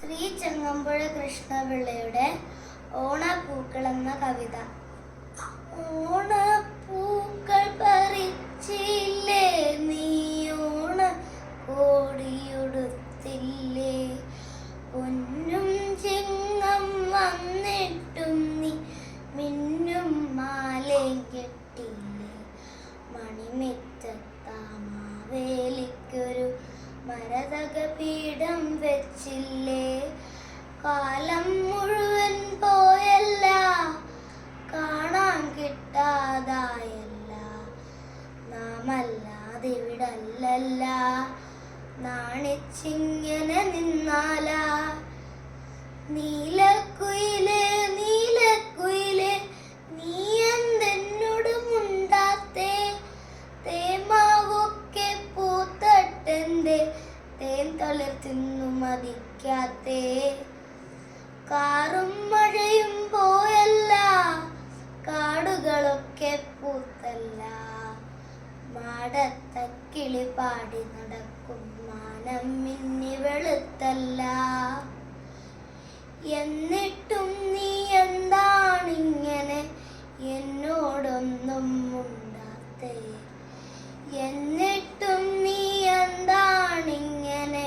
ശ്രീ ചെങ്ങമ്പുഴ കൃഷ്ണപിള്ളയുടെ ഓണപ്പൂക്കൾ എന്ന കവിത. ഓണപ്പൂക്കൾ പറിച്ചില്ലേ? നീ ഓണ കോടിയൊടുത്തില്ലേ പൊന്നും ചിങ്ങം വന്നിട്ടും നീ മിന്നും മാലയും കെട്ടില്ലേ? മണിമിറ്റത്താമാവേലിക്കൊരു മരതക പീഠം വെച്ചില്ലേ? വെളുത്തല്ല എന്നിട്ടും നീ എന്താണിങ്ങനെ എന്നോടൊന്നും ഉണ്ടാത്തേ എന്നിട്ടും നീ എന്താണിങ്ങനെ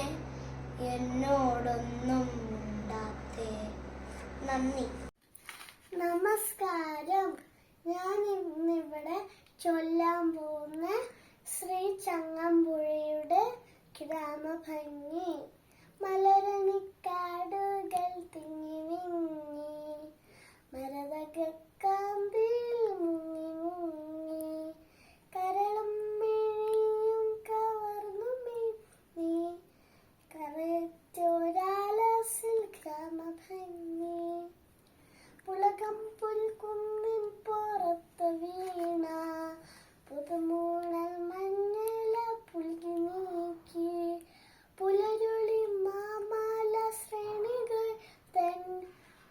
എന്നോടൊന്നും ഉണ്ടാത്തേ നന്ദി. നമസ്കാരം. ഞാൻ ഇന്നിവിടെ ചൊല്ലാൻ പോകുന്ന ശ്രീ ചങ്ങമ്പുഴയുടെ ഗ്രാമഭംഗി. മലരണിക്കാടുകൾ പുറത്ത് വീണ പുതുമൂണൽ മഞ്ഞല പുൽകി നീക്കി പുലരുളി മാമാല ശ്രേണികൾ തൻ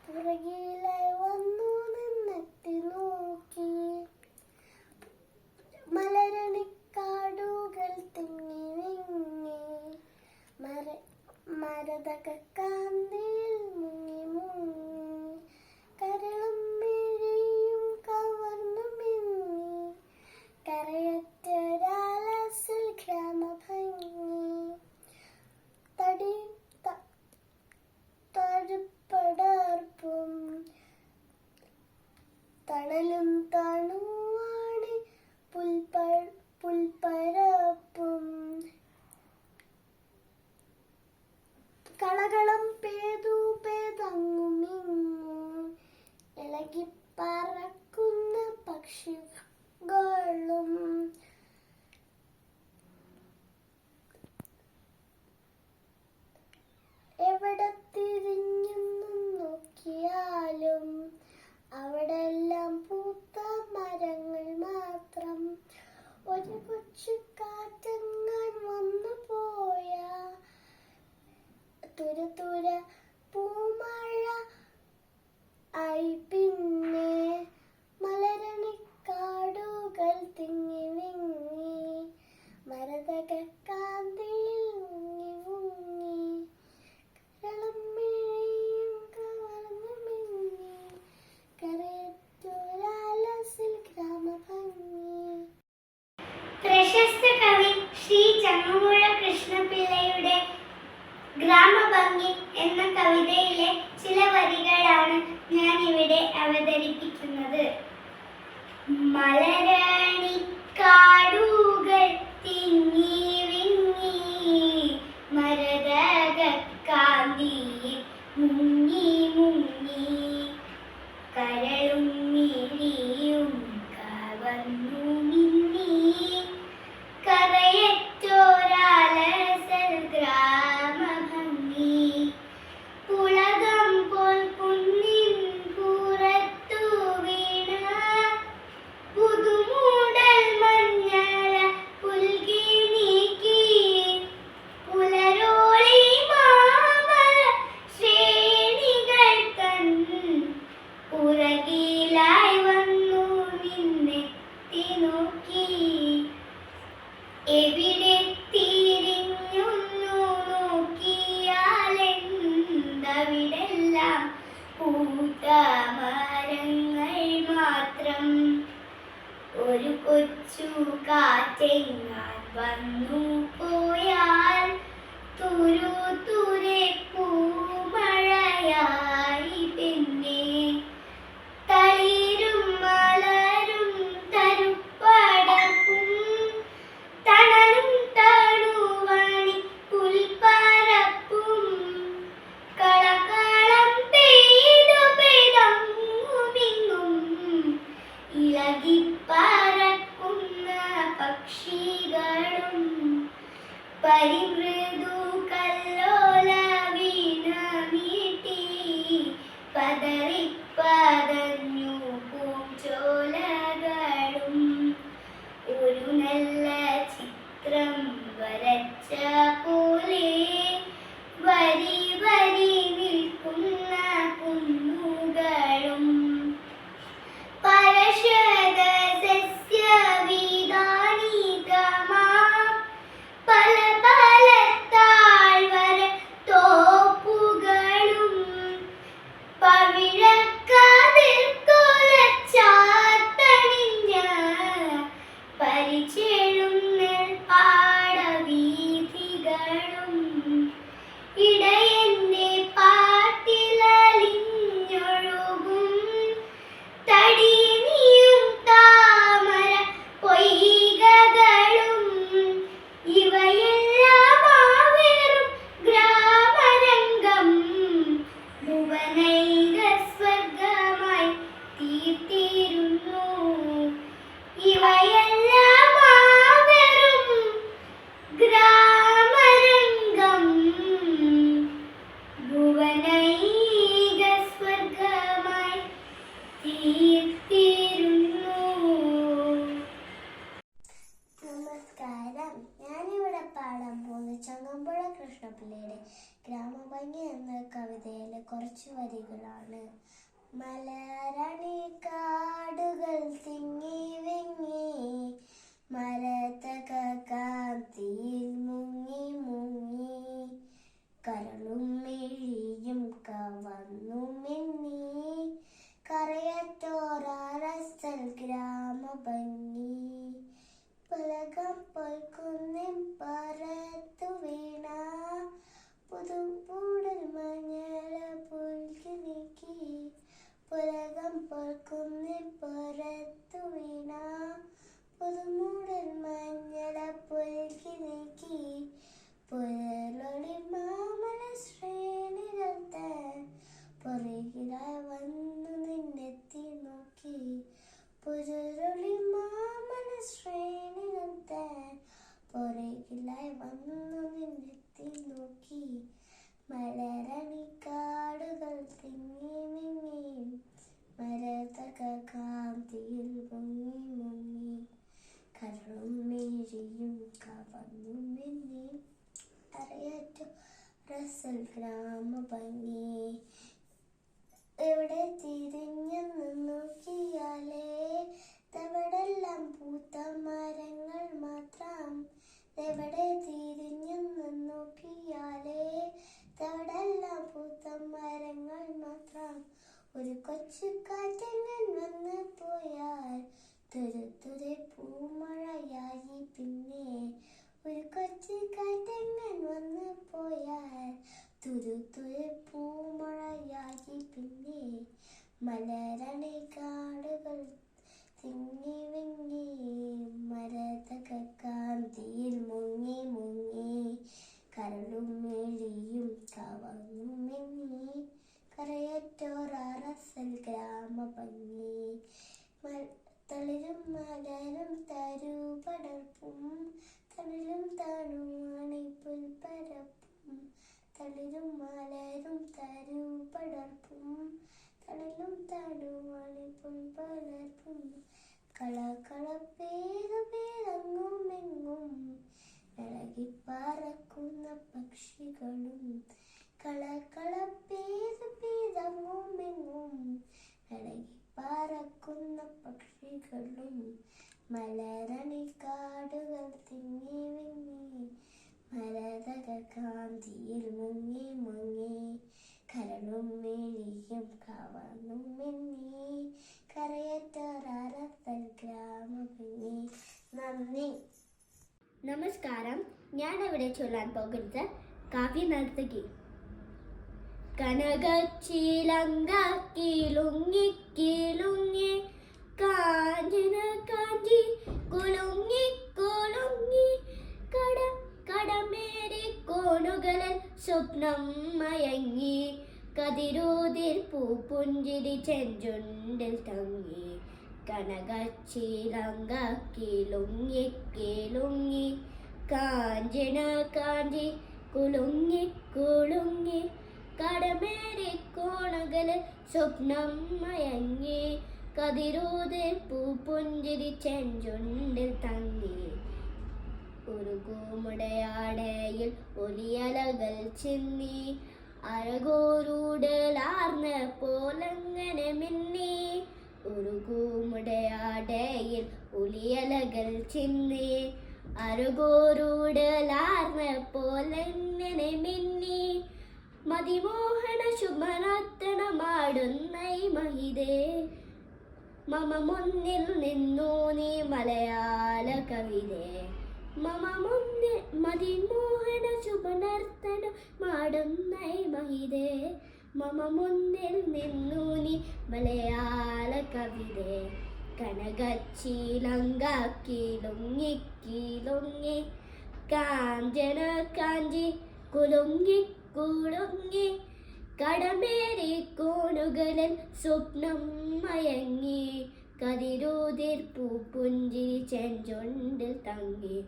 പുറകിലെ വന്നു നിന്നെത്തി നോക്കി മലരണിക്കാടുകൾ തിങ്ങി വിങ്ങി മര മരതകാന്തിയിൽ മുങ്ങി മുങ്ങി കരളും മിഴിയും കവർന്നു മിന്നി. കരയറ്റൊരാലസിൽ ഗ്രാമഭംഗി. തടി തഴുപ്പടർപ്പും തണലും തണുവാണ് പുൽപ്പ പുൽപ്പരപ്പും കളകളം പേതു പേതങ്ങുമിങ്ങു ഇളകി പറക്കുന്ന പക്ഷികളും എവിടെ തിരിഞ്ഞെന്നും നോക്കിയാലും അവിടെ എല്ലാം പൂത്ത മരങ്ങൾ മാത്രം ഒരു കൊച്ചു കാറ്റങ്ങാൻ വന്നു പോയ തുര തുര പൂമഴ ആയി പിന്നെ മലരണിക്കാടുകൾ തിങ്ങി വിങ്ങി മരതക കാന്തിയിൽ മുങ്ങി മുങ്ങി കരളും മിഴിയും കവർന്നു മിന്നി കരയറ്റൊരാലസിൽ ഗ്രാമഭംഗി പ്രശസ്ത കവി ശ്രീ ചങ്ങമ്പുഴ കൃഷ്ണപിള്ളയുടെ ഗ്രാമഭംഗി എന്ന കവിതയിലെ ചില വരികളാണ് ഞാൻ ഇവിടെ അവതരിപ്പിക്കുന്നത് എത്തി നോക്കി. എവിടെ തിരിഞ്ഞൊന്നു നോക്കിയാലെന്തവിടെല്ലാം പൂത്ത കൂട്ടമരങ്ങൾ മാത്രം. ഒരു കൊച്ചു കാറ്റെങ്ങാൻ വന്നു പോയാൽ തുരു തുരക്കു പരിമൃദു കല്ലോല വീണമീട്ടി പതറിപ്പതഞ്ഞു വരികളാണ് മലരണി കാടുകൾ തിങ്ങി വിങ്ങി കാന്തിയിൽ മുങ്ങി മുങ്ങി കരളും മിഴിയും കവന്നു മിന്നി ഗ്രാമ ഗ്രാമഭംഗി. പലകം പൊൽക്കുന്നിൻ പറത്തു വീണ പുതുപ്പൂടൽ മഞ്ഞള പുൽകി നീക്കി പുലകം പൊൽക്കുന്നിൻ പറത്തു വീണ പുതുമൂടൽ മഞ്ഞള പുൽകി നീക്കി പുലൊളി മാമല ശ്രേണികൾ താൻ പുറകിലായി വന്നു നിന്നെത്തി നോക്കി താൻ പുറകിലായി വന്നു നിന്നെത്തി നോക്കി. മലരണി തിങ്ങി മിങ്ങി. മരതക കാന്തിയിൽ മുങ്ങി മുങ്ങി. കരളും മേരിയും കവന്നു മിന്നി. അറിയാറ്റോ റസൽ ഗ്രാമഭംഗി എവിടെ തിരിഞ്ഞെന്ന് നോക്കിയാലേ തവിടെല്ലാം പൂത്ത മരങ്ങൾ മാത്രം എവിടെ തിരിഞ്ഞെന്ന് നോക്കിയാലേ തവിടെല്ലാം പൂത്ത മരങ്ങൾ മാത്രം ഒരു കൊച്ചു കാറ്റങ്ങൻ വന്ന് പോയാൽ തുരുത്തുരെ പൂമഴയായി പിന്നെ ഒരു കൊച്ചു കാറ്റങ്ങൻ വന്ന് പോയാൽ തുരുത്തുരെ പൂമഴയായി പിന്നെ മലരണി കാടുകൾ തിങ്ങി വിങ്ങി മരതക മുങ്ങി മുങ്ങി കരളും മേളിയും കവങ്ങും മിന്നി കരയറ്റോറസൽ ഗ്രാമ ഭംഗി തളിരും മലരും തരുപടർപ്പും തളിരും തണുവാണി പുൽപ്പരപ്പും തളിരും മലരും തരുപടർപ്പും തളിരും തണുവാണി പുൽപ്പരപ്പും കളകള പേരു പേരങ്ങും എങ്ങും. ഇളകി പറക്കുന്ന പക്ഷികളും കളകള പേര് പേരങ്ങും എങ്ങും. ഇളകി പറക്കുന്ന പക്ഷികളും മലരണി കാടുകൾ തിങ്ങി വിങ്ങി മരതക കാന്തിയിൽ മുങ്ങി മുങ്ങി ഹൃദയം കവർന്നും മിന്നി കരയറ്റൊരത്തൽ ഗ്രാമഭംഗി നന്ദി. നമസ്കാരം. ഞാൻ ഇവിടെ ചൊല്ലാൻ പോകുന്നത് കാവ്യ നർത്തകി കനകച്ചിലങ്ക കിലുങ്ങി കിലുങ്ങി കാഞ്ചന കാഞ്ചി കുലുങ്ങി കുലുങ്ങി കട കടമേറി കോണുകളിൽ സ്വപ്നം മയങ്ങി. കതിരൂതിൽ പൂപ്പുഞ്ചിരി ചെഞ്ചുണ്ടിൽ തങ്ങി. കനകച്ചിലങ്കിലുങ്ങി കിലുങ്ങി. കാഞ്ചന കാഞ്ചി കുലുങ്ങി കുലുങ്ങി കടമേറി കോണകളിൽ സ്വപ്നം മയങ്ങി. കതിരൂതിൽ പൂപ്പുഞ്ചിരി ചെഞ്ചുണ്ടിൽ തങ്ങി ഒരു കൂമുടയാടയിൽ ഒലിയലകൾ ചിന്നി. അരകോരൂടലാർന്ന പോലങ്ങനെ മിന്നി. ഒരു കൂമുടയാടയിൽ ഒലിയലകൾ ചിന്നി. അരകോരൂടലാർന്ന പോലങ്ങനെ മിന്നി. മതിമോഹന ശുഭനർത്തനമാടുന്ന മഹിതേ. മമ മുന്നിൽ നിന്നു നീ മലയാള കവിതേ. മമ മുന്നിൽ മതിമോഹന ശുഭനർത്തനം മാടുന്ന മഹിതേ. മമ മുന്നിൽ നിന്നു നീ മലയാള കവിതേ. കനകച്ചിലങ്ക കിലുങ്ങി കിലുങ്ങി കാഞ്ചന കാഞ്ചി കുലുങ്ങി കുലുങ്ങി കടമേറി കോണുകളിൽ സ്വപ്നം മയങ്ങി. കതിരൂതിർ പൂപ്പുഞ്ചിരി ചെഞ്ചൊണ്ടിൽ തങ്ങി.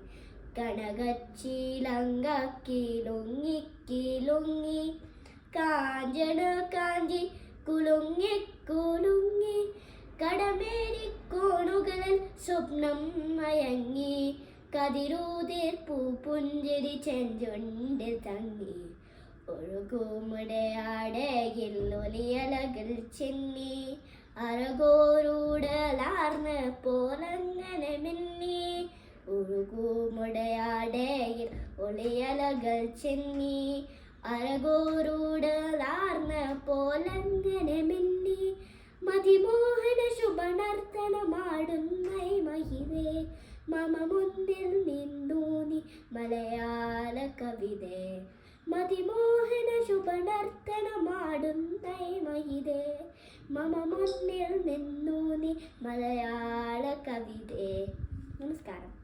കനകച്ചിലങ്ക കിലുങ്ങി കിലുങ്ങി കാഞ്ചന കാഞ്ചി കുലുങ്ങി കുലുങ്ങി കടമേരി കോണുകളിൽ സ്വപ്നം മയങ്ങി. കതിരൂതിർ പൂപ്പുഞ്ചിരി ചെഞ്ചൊണ്ടിൽ തങ്ങി. ഒഴുകുമുടയാടയിൽ ഒലിയലകൾ ചെന്നി അരകോരൂടലാർന്ന് പോലങ്ങനെ മിന്നി. ഒഴുകുമുടയാടയിൽ ഒളിയലകൾ ചെന്നി അരകോരൂടലാർന്ന് പോലങ്ങനെ മിന്നി. മതിമോഹന ശുഭനർത്തനമാടുന്ന മഹിതേ മമ മുന്നിൽ നിന്നു നീ മലയാള കവിതേ. മതിമോഹന ശുഭനർത്തനമാടുന്ന ഈ മഹിതേ മമ മുന്നിൽ നിന്നു നീ മലയാള കവിതേ. നമസ്കാരം.